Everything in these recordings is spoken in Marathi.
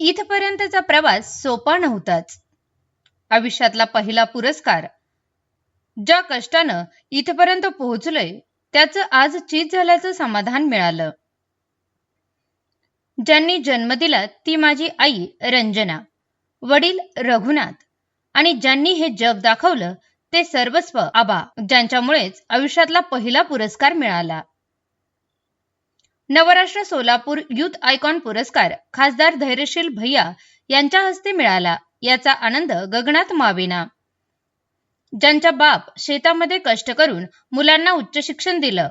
इथपर्यंतचा प्रवास सोपा नव्हताच. आयुष्यातला पहिला पुरस्कार ज्या कष्टानं इथपर्यंत पोहोचलोय त्याचं आज चीज झाल्याचं समाधान मिळालं. ज्यांनी जन्म दिला ती माझी आई रंजना वडील रघुनाथ आणि ज्यांनी हे जग दाखवलं ते सर्वस्व आबा ज्यांच्यामुळेच आयुष्यातला पहिला पुरस्कार मिळाला. नवराष्ट्र सोलापूर युथ आयकॉन पुरस्कार खासदार धैर्यशील भैया यांच्या हस्ते मिळाला. याचा आनंद गगनात मावेना. ज्यांच्या बाप शेतामध्ये कष्ट करून मुलांना उच्च शिक्षण दिलं.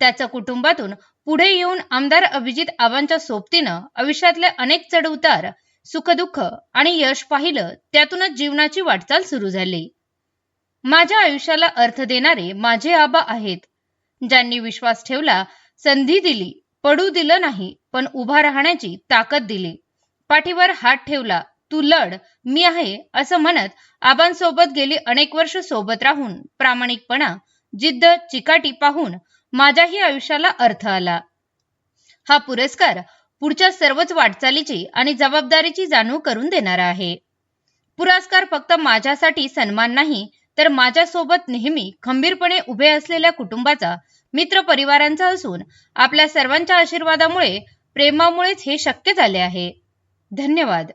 त्याचं कुटुंबातून पुढे येऊन आमदार अभिजित आबांच्या सोबतीनं आयुष्यातले अनेक चढउतार सुखदुःख आणि यश पाहिलं त्यातूनच जीवनाची वाटचाल सुरू झाली. माझ्या आयुष्याला अर्थ देणारे माझे आबा आहेत. ज्यांनी विश्वास ठेवला संधी दिली पडू दिलं नाही पण उभा राहण्याची ताकद दिली. पाठीवर हात ठेवला तू लढ मी आहे असं म्हणत आबांसोबत गेली अनेक वर्ष सोबत राहून. प्रामाणिकपणा जिद्द चिकाटी पाहून माझ्याही आयुष्याला अर्थ आला. हा पुरस्कार पुढच्या सर्वच वाटचालीची आणि जबाबदारीची जाणीव करून देणारा आहे. पुरस्कार फक्त माझ्यासाठी सन्मान नाही तर माझ्यासोबत नेहमी खंबीरपणे उभे असलेल्या कुटुंबाचा मित्र परिवारांचा असून आपल्या सर्वांच्या आशीर्वादामुळे प्रेमामुळेच हे शक्य झाले आहे. धन्यवाद.